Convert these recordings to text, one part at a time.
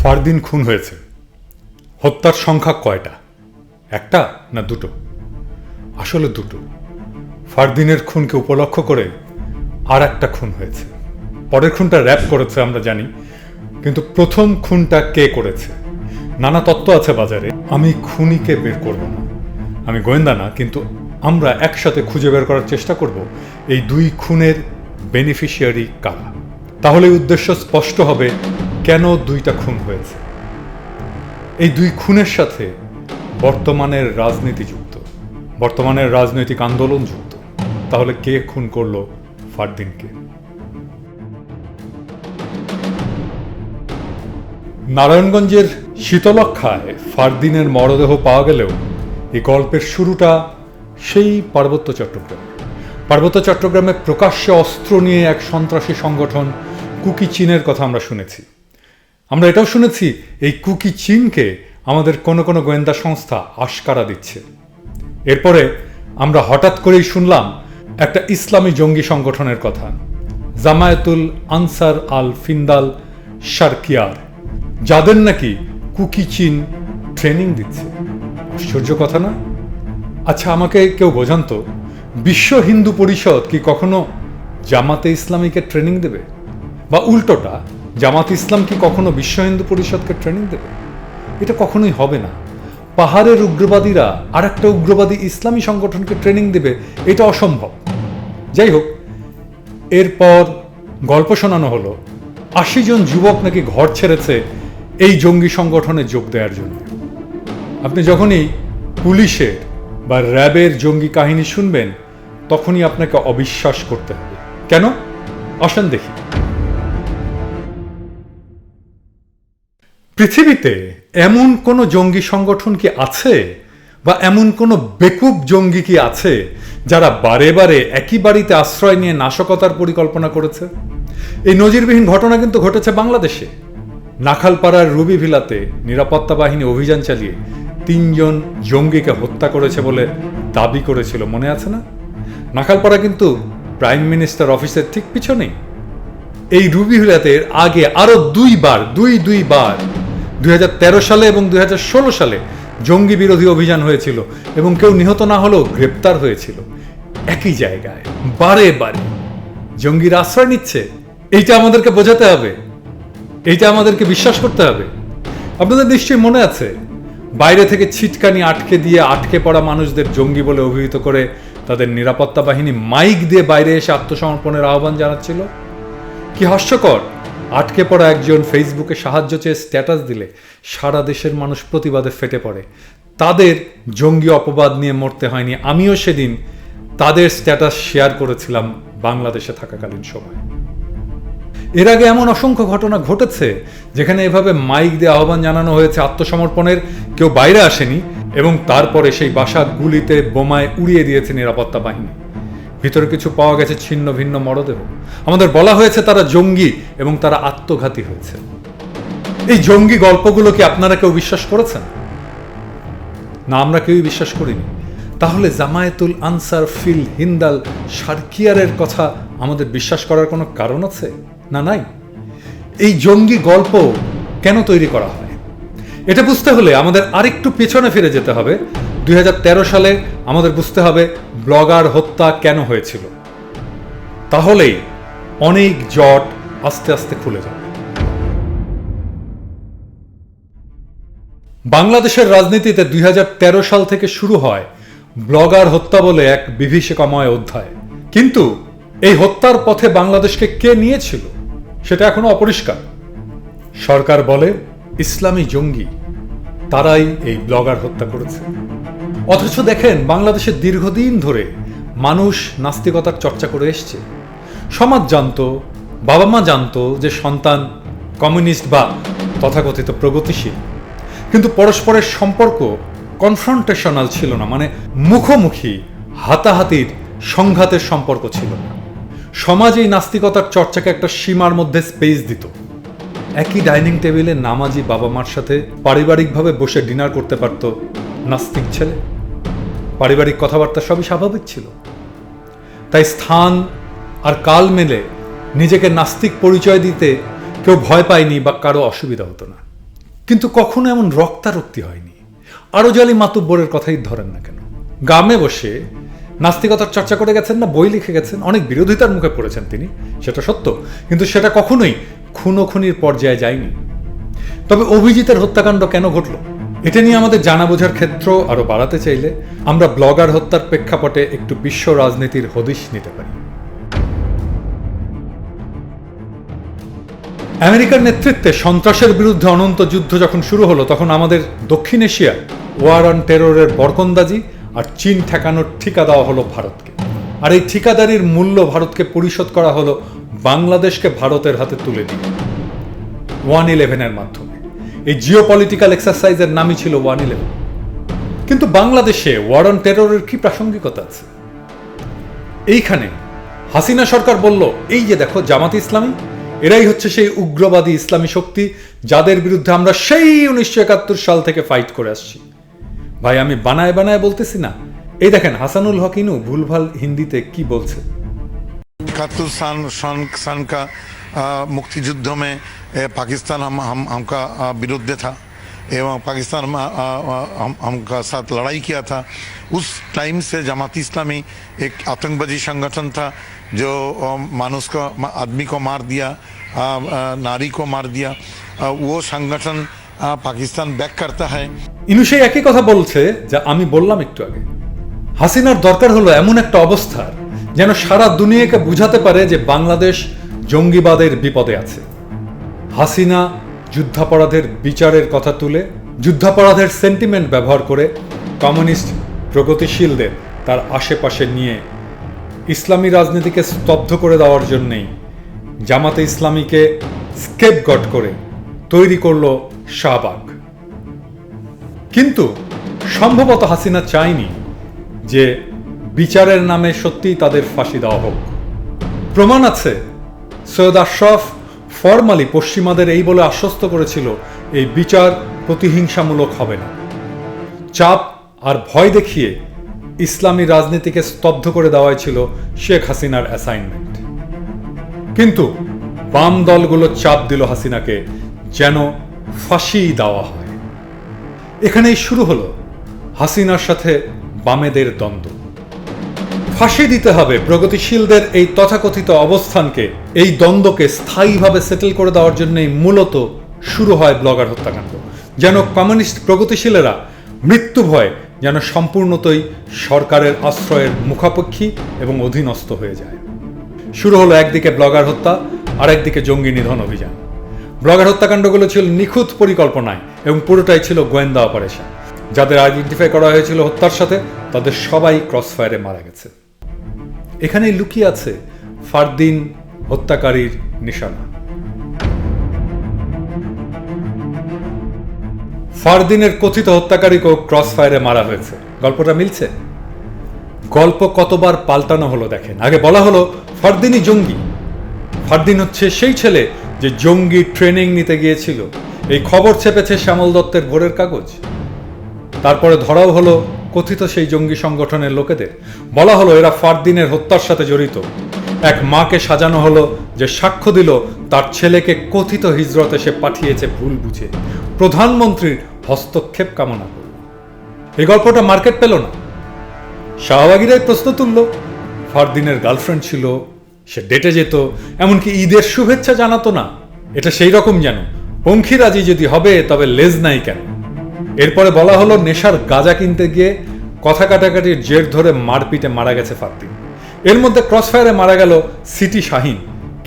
ফারদিন খুন হয়েছে। হত্যার সংখ্যা কয়টা? একটা না দুটো? আসলে দুটো। ফারদিনের খুনকে উপলক্ষ করে আর একটা খুন হয়েছে। পরের খুনটা র্যাপ করেছে আমরা জানি, কিন্তু প্রথম খুনটা কে করেছে? নানা তত্ত্ব আছে বাজারে। আমি খুনিকে বের করব না। আমি গোয়েন্দা না, কিন্তু আমরা একসাথে খুঁজে বের করার চেষ্টা করব এই দুই খুনের বেনিফিশিয়ারি কারা। তাহলে উদ্দেশ্য স্পষ্ট হবে কেন দুইটা খুন হয়েছে? এই দুই খুনের সাথে বর্তমানের রাজনীতি যুক্ত, বর্তমানের রাজনৈতিক আন্দোলন যুক্ত। তাহলে কে খুন করল ফারদিনকে? নারায়ণগঞ্জের শীতলক্ষায় ফারদিনের মরদেহ পাওয়া গেলেও এই গল্পের শুরুটা সেই পার্বত্য চট্টগ্রাম। পার্বত্য চট্টগ্রামে প্রকাশ্যে অস্ত্র নিয়ে এক সন্ত্রাসী সংগঠন কুকি চীনের কথা আমরা শুনেছি। আমরা এটাও শুনেছি, এই কুকি চীনকে আমাদের কোনো কোনো গোয়েন্দা সংস্থা আশকারা দিচ্ছে। এরপরে আমরা হঠাৎ করেই শুনলাম একটা ইসলামী জঙ্গি সংগঠনের কথা। জামায়াতুল আনসার আল ফিন্দাল শারকিয়ার, যাদের নাকি কুকি চীন ট্রেনিং দিচ্ছে। আশ্চর্য কথা না? আচ্ছা আমাকে কেউ বোঝান তো, বিশ্ব হিন্দু পরিষদ কি কখনো জামাতে ইসলামীকে ট্রেনিং দেবে? বা উল্টোটা জামাত ইসলাম কি কখনো বিশ্ব হিন্দু পরিষদকে ট্রেনিং দেবে? এটা কখনোই হবে না। পাহাড়ের উগ্রবাদীরা আর একটা উগ্রবাদী ইসলামী সংগঠনকে ট্রেনিং দেবে, এটা অসম্ভব। যাই হোক, এরপর গল্প শোনানো হলো। আশি জন যুবক নাকি ঘর ছেড়েছে এই জঙ্গি সংগঠনে যোগ দেওয়ার জন্য। আপনি যখনই পুলিশের বা র্যাবের জঙ্গি কাহিনী শুনবেন, তখনই আপনাকে অবিশ্বাস করতে হবে। কেন? আসেন দেখি। পৃথিবীতে এমন কোনো জঙ্গি সংগঠন কি আছে বা এমন কোনো বেকুব জঙ্গি কি আছে যারা বারে বারে একই বাড়িতে আশ্রয় নিয়ে নাশকতার পরিকল্পনা করেছে? এই নজিরবিহীন ঘটনা কিন্তু ঘটেছে বাংলাদেশে। নাখালপাড়ার রুবি ভিলাতে নিরাপত্তা বাহিনী অভিযান চালিয়ে তিনজন জঙ্গিকে হত্যা করেছে বলে দাবি করেছিল, মনে আছে না? নাখালপাড়া কিন্তু প্রাইম মিনিস্টার অফিসের ঠিক পিছনেই। এই রুবি ভিলাতে আগে আরও দুইবার, দুই দুইবার দুই হাজার তেরো সালে এবং দুই হাজার ষোলো সালে জঙ্গি বিরোধী অভিযান হয়েছিল এবং কেউ নিহত না হলেও গ্রেপ্তার হয়েছিল। একই জায়গায়, বারে বারে। জঙ্গির আশ্রয় নিচ্ছে। এইটা আমাদেরকে বোঝাতে হবে। এইটা আমাদেরকে বিশ্বাস করতে হবে। আপনাদের নিশ্চয়ই মনে আছে, বাইরে থেকে ছিটকানি আটকে দিয়ে আটকে পড়া মানুষদের জঙ্গি বলে অভিহিত করে তাদের নিরাপত্তা বাহিনী মাইক দিয়ে বাইরে এসে আত্মসমর্পণের আহ্বান জানাচ্ছিল? কি হাস্যকর? আটকে পড়া একজন ফেসবুকে সাহায্য চেয়ে স্ট্যাটাস দিলে সারা দেশের মানুষ প্রতিবাদে ফেটে পড়ে। তাদের জঙ্গি অপবাদ নিয়ে মরতে হয়নি। আমিও সেদিন তাদের স্ট্যাটাস শেয়ার করেছিলাম বাংলাদেশে থাকাকালীন সময়। এর আগে এমন অসংখ্য ঘটনা ঘটেছে যেখানে এভাবে মাইক দিয়ে আহ্বান জানানো হয়েছে আত্মসমর্পণের। কেউ বাইরে আসেনি এবং তারপরে সেই বাসা গুলিতে বোমায় উড়িয়ে দিয়েছে নিরাপত্তা বাহিনী। ভিতরে কিছু পাওয়া গেছে ছিন্ন, ভিন্ন মরদেহ। আমাদের বলা হয়েছে তারা জঙ্গি এবং তারা আত্মঘাতী হয়েছে। এই জঙ্গি গল্পগুলো কি আপনারা কেউ বিশ্বাস করেছেন? না, আমরা কেউই বিশ্বাস করিনি। তাহলে জামায়াতুল আনসার ফিল হিন্দাল সার্কিয়ারের কথা আমাদের বিশ্বাস করার কোনো কারণ আছে? না, নাই? এই জঙ্গি গল্প কেন তৈরি করা হয়? এটা বুঝতে হলে আমাদের আরেকটু পেছনে ফিরে যেতে হবে। দুই হাজার তেরো সালে আমাদের বুঝতে হবে ব্লগার হত্যা কেন হয়েছিল। তাহলেই অনেক জট আস্তে আস্তে খুলে যাবে। বাংলাদেশের রাজনীতিতে দুই হাজার তেরো সাল থেকে শুরু হয় ব্লগার হত্যা বলে এক বিভীষিকাময় অধ্যায়। কিন্তু এই হত্যার পথে বাংলাদেশকে কে নিয়েছিল সেটা এখনও অপরিষ্কার। সরকার বলে, ইসলামী জঙ্গি, তারাই এই ব্লগার হত্যা করেছে। অথচ দেখেন বাংলাদেশের দীর্ঘদিন ধরে মানুষ নাস্তিকতার চর্চা করে এসছে। সমাজ জানতো, বাবা মা জানতো যে সন্তান কমিউনিস্ট বা তথাকথিত প্রগতিশীল। কিন্তু পরস্পরের সম্পর্ক কনফ্রন্টেশনাল ছিল না মানে মুখোমুখি হাতাহাতির সংঘাতের সম্পর্ক ছিল না। সমাজ এই নাস্তিকতার চর্চাকে একটা সীমার মধ্যে স্পেস দিত। একই ডাইনিং টেবিলে নামাজি বাবা মার সাথে পারিবারিকভাবে বসে ডিনার করতে পারত নাস্তিক ছেলে। পারিবারিক কথাবার্তা সবই স্বাভাবিক ছিল। তাই স্থান আর কাল মেলে নিজেকে নাস্তিক পরিচয় দিতে কেউ ভয় পায়নি বা কারও অসুবিধা হতো না। কিন্তু কখনো এমন রক্তারক্তি হয়নি। আরও জালি মাতুব্বরের কথাই ধরেন না কেন। গ্রামে বসে নাস্তিকতার চর্চা করে গেছেন না, বই লিখে গেছেন, অনেক বিরোধিতার মুখে পড়েছেন তিনি, সেটা সত্য। কিন্তু সেটা কখনোই খুনো খুনির পর্যায়ে যায়নি। তবে অভিজিতের হত্যাকাণ্ড কেন ঘটল? এটা নিয়ে আমাদের জানা বোঝার ক্ষেত্র আরও বাড়াতে চাইলে আমরা ব্লগার হত্যার প্রেক্ষাপটে একটু বিশ্ব রাজনীতির হদিশ নিতে পারি। আমেরিকার নেতৃত্বে সন্ত্রাসের বিরুদ্ধে অনন্ত যুদ্ধ যখন শুরু হলো, তখন আমাদের দক্ষিণ এশিয়া, ওয়ার অন টেররের বরকন্দাজি আর চীন ঠেকানোর ঠিকা দেওয়া হলো ভারতকে। আর এই ঠিকাদারির মূল্য ভারতকে পরিশোধ করা হলো বাংলাদেশকে ভারতের হাতে তুলে দিয়ে ওয়ান ইলেভেনের মাধ্যমে। এই জিও পলিটিক্যাল এক্সারসাইজের নামই ছিল ওয়ান ইলেভেন কিন্তু বাংলাদেশে ওয়ার অন টেররের কি প্রাসঙ্গিকতা আছে? এইখানে হাসিনা সরকার বলল, এই যে দেখো, জামাত ইসলামী, এরাই হচ্ছে সেই উগ্রবাদী ইসলামী শক্তি, যাদের বিরুদ্ধে আমরা সেই উনিশশো একাত্তর সাল থেকে ফাইট করে আসছি। ভাই, আমি বানায় বানায় বলতেছি না। এই দেখেন, হাসানুল হক ইনু ভুলভাল হিন্দিতে কি বলছে? का आ, मुक्ति युद्ध में ए, पाकिस्तान हम हम हमका आ, विरुद्ध था एवं पाकिस्तान में, आ, आ, हम हमका साथ लड़ाई किया था उस टाइम से जमात इस्लामी एक आतंकवादी संगठन था जो आ, मानुष को मा- आदमी को मार दिया आ, आ, नारी को मार दिया आ, वो संगठन आ, पाकिस्तान बैक करता है ইনু সেই একই কথা বলছে যা আমি বললাম একটু আগে হাসিনার দরকার হলো এমন একটা অবস্থার যেন সারা দুনিয়াকে বুঝাতে পারে যে বাংলাদেশ জঙ্গিবাদের বিপদে আছে। হাসিনা যুদ্ধাপরাধের বিচারের কথা তুলে, যুদ্ধাপরাধের সেন্টিমেন্ট ব্যবহার করে কমিউনিস্ট প্রগতিশীলদের তার আশেপাশে নিয়ে ইসলামী রাজনীতিকে স্তব্ধ করে দেওয়ার জন্যেই জামাতে ইসলামীকে স্কেপগট করে তৈরি করল শাহবাগ। কিন্তু সম্ভবত হাসিনা চায়নি যে বিচারের নামে সত্যিই তাদের ফাঁসি দেওয়া হোক। প্রমাণ আছে সৈয়দ আশরাফ ফরমালি পশ্চিমাদের এই বলে আশ্বস্ত করেছিল, এই বিচার প্রতিহিংসামূলক হবে না। চাপ আর ভয় দেখিয়ে ইসলামী রাজনীতিকে স্তব্ধ করে দেওয়াই ছিল শেখ হাসিনার অ্যাসাইনমেন্ট কিন্তু বাম দলগুলো চাপ দিল হাসিনাকে, যেন ফাঁসি দেওয়া হয়। এখানেই শুরু হলো হাসিনার সাথে বামেদের দ্বন্দ্ব। ফাঁসি দিতে হবে প্রগতিশীলদের এই তথাকথিত অবস্থানকে। এই দ্বন্দ্বকে স্থায়ীভাবে সেটেল করে দেওয়ার জন্যই মূলত শুরু হয় ব্লগার হত্যাকাণ্ড। যেন কমিউনিস্ট প্রগতিশীলেরা মৃত্যু ভয় যেন সম্পূর্ণতই সরকারের আশ্রয়ের মুখাপেক্ষী এবং অধীনস্থ হয়ে যায়। শুরু হলো একদিকে ব্লগার হত্যা আর একদিকে জঙ্গি নিধন অভিযান। ব্লগার হত্যাকাণ্ডগুলো ছিল নিখুঁত পরিকল্পনায় এবং পুরোটাই ছিল গোয়েন্দা অপারেশন। যাদের আইডেন্টিফাই করা হয়েছিল হত্যার সাথে, তাদের সবাই ক্রসফায়ারে মারা গেছে। এখানেই লুকিয়ে আছে ফারদিন হত্যাকারীর নিশানা। ফারদিনের কথিত হত্যাকারীকেও ক্রসফায়ারে মারা হয়েছে। গল্পটা মিলছে? গল্প কতবার পাল্টানো হলো দেখেন। আগে বলা হলো, ফারদিনই জঙ্গি। ফারদিন হচ্ছে সেই ছেলে যে জঙ্গি ট্রেনিং নিতে গিয়েছিল। এই খবর ছেপেছে শ্যামল দত্তের ভোরের কাগজ। তারপরে ধরাও হলো কথিত সেই জঙ্গি সংগঠনের লোকেদের। বলা হলো, এরা ফারদিনের হত্যার সাথে জড়িত। এক মাকে সাজানো হলো যে সাক্ষ্য দিল, তার ছেলেকে কথিত হিজরতে সে পাঠিয়েছে ভুল বুঝে। প্রধানমন্ত্রীর হস্তক্ষেপ কামনা করে এই গল্পটা মার্কেট পেল না। শাহবাগিরাই প্রশ্ন তুলল, ফারদিনের গার্লফ্রেন্ড ছিল, সে ডেটে যেত, এমনকি ঈদের শুভেচ্ছা জানাতো না। এটা সেই রকম যেন। পঙ্খিরাজি যদি হবে, তবে লেজ নাই কেন? এরপরে বলা হলো, নেশার গাঁজা কিনতে গিয়ে কথা কাটাকাটির জের ধরে মারপিটে মারা গেছে ফারদিন এর মধ্যে ক্রসফায়ারে মারা গেল সিটি শাহিন।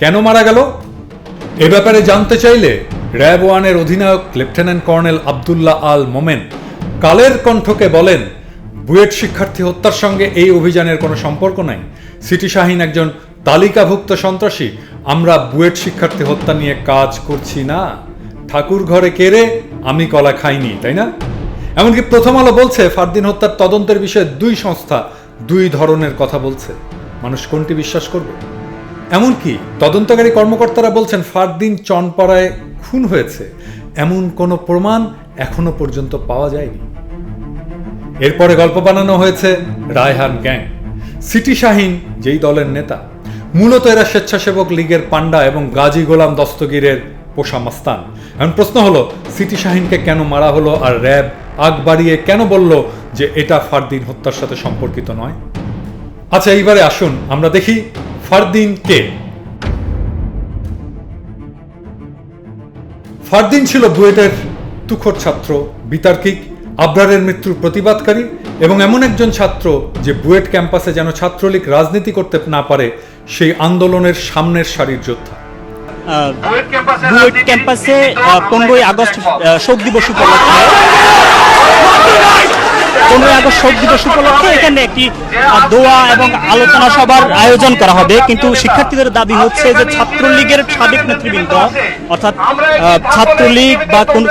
কেন মারা গেল? এ ব্যাপারে জানতে চাইলে র্যাব ওয়ানের অধিনায়ক লেফটেন্যান্ট কর্নেল আবদুল্লাহ আল মোমেন কালের কণ্ঠকে বলেন, বুয়েট শিক্ষার্থী হত্যার সঙ্গে এই অভিযানের কোনো সম্পর্ক নাই। সিটি শাহিন একজন তালিকাভুক্ত সন্ত্রাসী। আমরা বুয়েট শিক্ষার্থী হত্যা নিয়ে কাজ করছি না। ঠাকুর ঘরে কেড়ে আমি কলা খাইনি, তাই না? এমনকি প্রথম আলো বলছে, ফারদিন হত্যার তদন্তের বিষয়ে দুই সংস্থা দুই ধরনের কথা বলছে। মানুষ কোনটি বিশ্বাস করবে? এমনকি তদন্তকারী কর্মকর্তারা বলছেন, ফারদিন চনপাড়ায় খুন হয়েছে। এমন কোনো প্রমাণ এখনও পর্যন্ত পাওয়া যায়নি। এরপরে গল্প বানানো হয়েছে রায়হান গ্যাং। সিটি শাহিন, যেই দলের নেতা। মূলত এরা স্বেচ্ছাসেবক লীগের পান্ডা এবং গাজী গোলাম দস্তগীরের পোষা মাস্তান। এখন প্রশ্ন হলো, সিটি শাহিনকে কেন মারা হলো আর র্যাব আগ বাড়িয়ে কেন বলল যে এটা ফারদিন হত্যার সাথে সম্পর্কিত নয়? আচ্ছা এইবারে আসুন, আমরা দেখি ফারদিন কে? ফারদিন ছিল বুয়েটের তুখর ছাত্র, বিতার্কিক, আবরারের মৃত্যুর প্রতিবাদকারী এবং এমন একজন ছাত্র যে বুয়েট ক্যাম্পাসে যেন ছাত্রলীগ রাজনীতি করতে না পারে, সেই আন্দোলনের সামনের সারির যোদ্ধা। বুয়েট ক্যাম্পাসে পনেরোই আগস্ট শোক দিবস উপলক্ষে। পনেরোই আগস্ট শোক দিবস উপলক্ষে এখানে একটি দোয়া এবং আলোচনা সভার আয়োজন করা হবে। কিন্তু শিক্ষার্থীদের দাবি হচ্ছে যে ছাত্রলীগের সাবেক নেতৃবৃন্দ অর্থাৎ আহ, ছাত্রলীগ বা কোন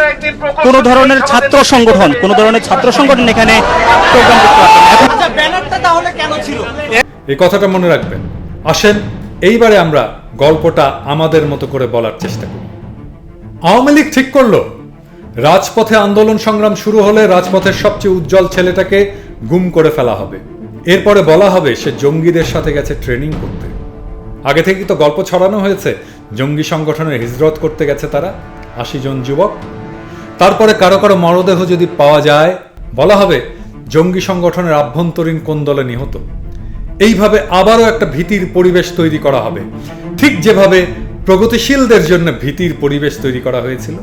কোনো ধরনের ছাত্র সংগঠন কোনো ধরনের ছাত্র সংগঠন এখানে প্রোগ্রাম করতে পারবে না। এখন ব্যানারটা তাহলে কেন ছিল? এই কথাটা মনে রাখবেন। আসেন এইবারে আমরা গল্পটা আমাদের মতো করে বলার চেষ্টা করি। আওয়ামী লীগ ঠিক করল। রাজপথে আন্দোলন সংগ্রাম শুরু হলে রাজপথের সবচেয়ে উজ্জ্বল ছেলেটাকে গুম করে ফেলা হবে। এরপরে বলা হবে সে জঙ্গিদের সাথে গেছে ট্রেনিং করতে। আগে থেকেই তো গল্প ছড়ানো হয়েছে। জঙ্গি সংগঠনের হিজরত করতে গেছে তারা, আশি জন যুবক। তারপরে কারও কারও মরদেহ যদি পাওয়া যায়, বলা হবে জঙ্গি সংগঠনের আভ্যন্তরীণ কোন দলে নিহত। এইভাবে আবারও একটা ভীতির পরিবেশ তৈরি করা হবে। ঠিক যেভাবে প্রগতিশীলদের জন্য ভীতির পরিবেশ তৈরি করা হয়েছিল।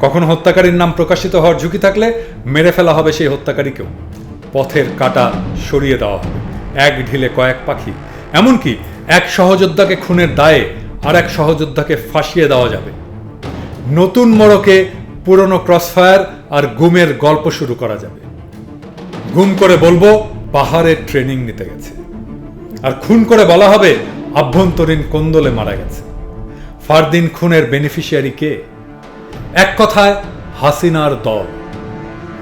কখনো হত্যাকারীর নাম প্রকাশিত হওয়ার ঝুঁকি থাকলে মেরে ফেলা হবে সেই হত্যাকারীকেও। পথের কাটা সরিয়ে দেওয়া হবে। এক ঢিলে কয়েক পাখি। এমনকি এক সহযোদ্ধাকে খুনের দায়ে আর এক সহযোদ্ধাকে ফাঁসিয়ে দেওয়া যাবে। নতুন মোড়কে পুরনো ক্রসফায়ার আর গুমের গল্প শুরু করা যাবে। গুম করে বলব পাহাড়ের ট্রেনিং নিতে গেছে। আর খুন করে বলা হবে, আভ্যন্তরীণ কোন্দলে মারা গেছে। ফারদিন খুনের বেনিফিশিয়ারি কে? এক কথায়, হাসিনার দল।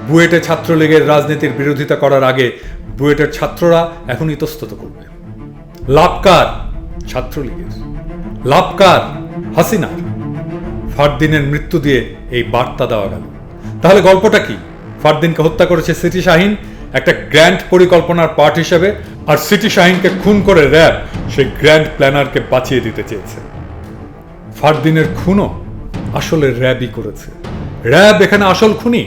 বুয়েটে ছাত্রলীগের রাজনীতির বিরোধিতা করার আগে বুয়েটের ছাত্ররা এখন ইতস্তত করবে। লাভকার ছাত্রলীগের। লাভকার হাসিনার। ফারদিনের মৃত্যু দিয়ে এই বার্তা দেওয়া গেল। তাহলে গল্পটা কি? ফারদিনকে হত্যা করেছে সিটি শাহিন একটা গ্র্যান্ড পরিকল্পনার পার্ট হিসেবে আর সিটি শাহিনকে খুন করে র্যাব সেই গ্র্যান্ড প্ল্যানারকে বাঁচিয়ে দিতে চেয়েছে। ফারদিনের খুনও আসলে র্যাবই করেছে। র্যাব এখানে আসল খুনি?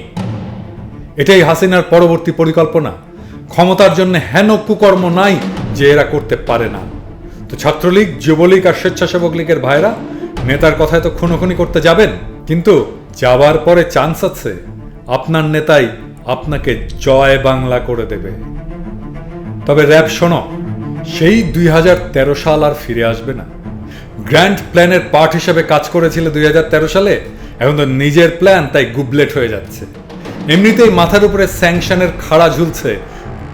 এটাই হাসিনার পরবর্তী পরিকল্পনা। ক্ষমতার জন্য হেন কুকর্ম নাই যে এরা করতে পারে না। তো ছাত্রলীগ, যুবলীগ আর স্বেচ্ছাসেবক লীগের ভাইরা, নেতার কথায় তো খুনোখুনি করতে যাবেন। কিন্তু যাবার পরে চান্স আছে। আপনার নেতাই আপনাকে জয় বাংলা করে দেবে। তবে র্যাব, শোনো, সেই দুই হাজার তেরো সাল আর ফিরে আসবে না। গ্র্যান্ড প্ল্যানের পার্ট হিসেবে কাজ করেছিল দুই হাজার তেরো সালে, এখন তো নিজের প্ল্যান, তাই গুবলেট হয়ে যাচ্ছে। এমনিতেই মাথার উপরে স্যাংশনের খাড়া ঝুলছে,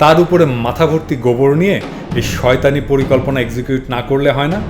তার উপরে মাথা ভর্তি গোবর নিয়ে এই শয়তানি পরিকল্পনা এক্সিকিউট না করলে হয় না।